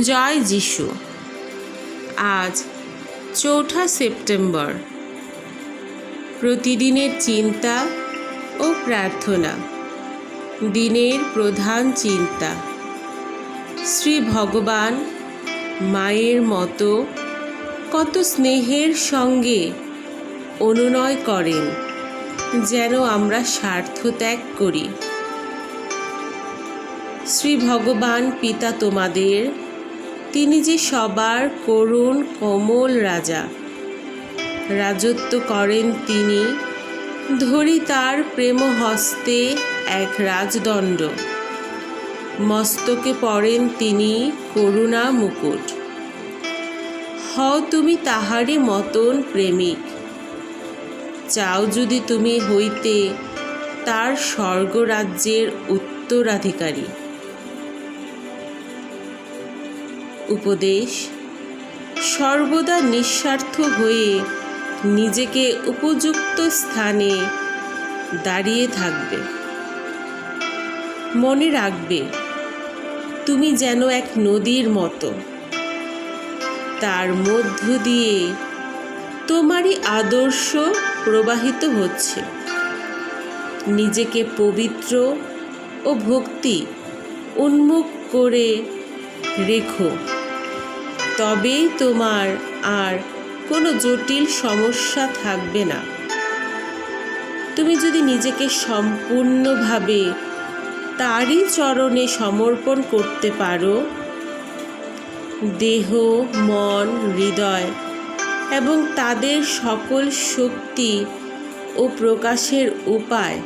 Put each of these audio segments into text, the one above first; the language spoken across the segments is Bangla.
জয় যিশু। আজ চৌঠা সেপ্টেম্বর। প্রতিদিনের চিন্তা ও প্রার্থনা। দিনের প্রধান চিন্তা। শ্রী ভগবান মায়ের মতো কত স্নেহের সঙ্গে অনুনয় করেন, যেন আমরা স্বার্থ ত্যাগ করি। শ্রী ভগবান পিতা তোমাদের তিনি যে সবার করুণ কোমল রাজা। রাজত্ব করেন তিনি ধরি তার প্রেম হস্তে এক রাজদণ্ড। মস্তকে পড়েন তিনি করুণা মুকুট। হও তুমি তাহারই মতন প্রেমিক। চাও যদি তুমি হইতে তার স্বর্গরাজ্যের উত্তরাধিকারী। উপদেশ, সর্বদা নিঃস্বার্থ হয়ে নিজেকে উপযুক্ত স্থানে দাঁড়িয়ে থাকবে। মনে রাখবে, তুমি যেন এক নদীর মতো। তার মধ্য দিয়ে তোমারই আদর্শ প্রবাহিত হচ্ছে। নিজেকে পবিত্র ও ভক্তি উন্মুখ করে রেখো। তবেই তোমার আর কোনো জটিল সমস্যা থাকবে না। তুমি যদি নিজেকে সম্পূর্ণভাবে তারই চরণে সমর্পণ করতে পারো, দেহ, মন, হৃদয় এবং তাদের সকল শক্তি ও প্রকাশের উপায়।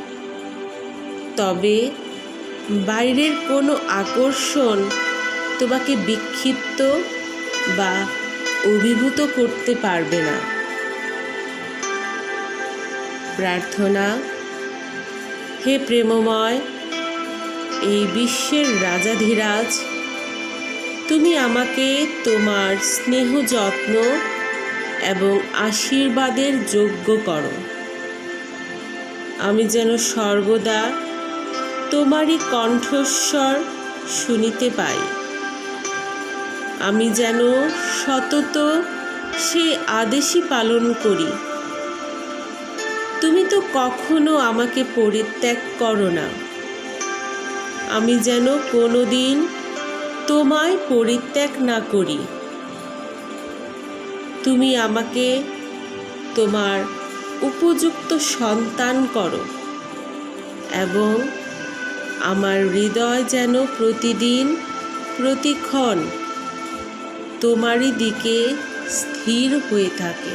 তবে বাইরের কোনো আকর্ষণ তোমাকে বিক্ষিপ্ত বা অভিভূত করতে পারবে না। প্রার্থনা, হে প্রেমময়, এই বিশ্বের রাজাধিরাজ, তুমি আমাকে তোমার স্নেহ যত্ন এবং আশীর্বাদের যোগ্য করো। আমি যেন সর্বদা তোমারই কণ্ঠস্বর শুনিতে পাই। আমি যেন সতত সে আদেশই পালন করি। তুমি তো কখনো আমাকে পরিত্যাগ করো না। আমি যেন কোনো দিন তোমায় পরিত্যাগ না করি। তুমি আমাকে তোমার উপযুক্ত সন্তান করো এবং আমার হৃদয় যেন প্রতিদিন প্রতিক্ষণ তোমারই দিকে স্থির হয়ে থাকে।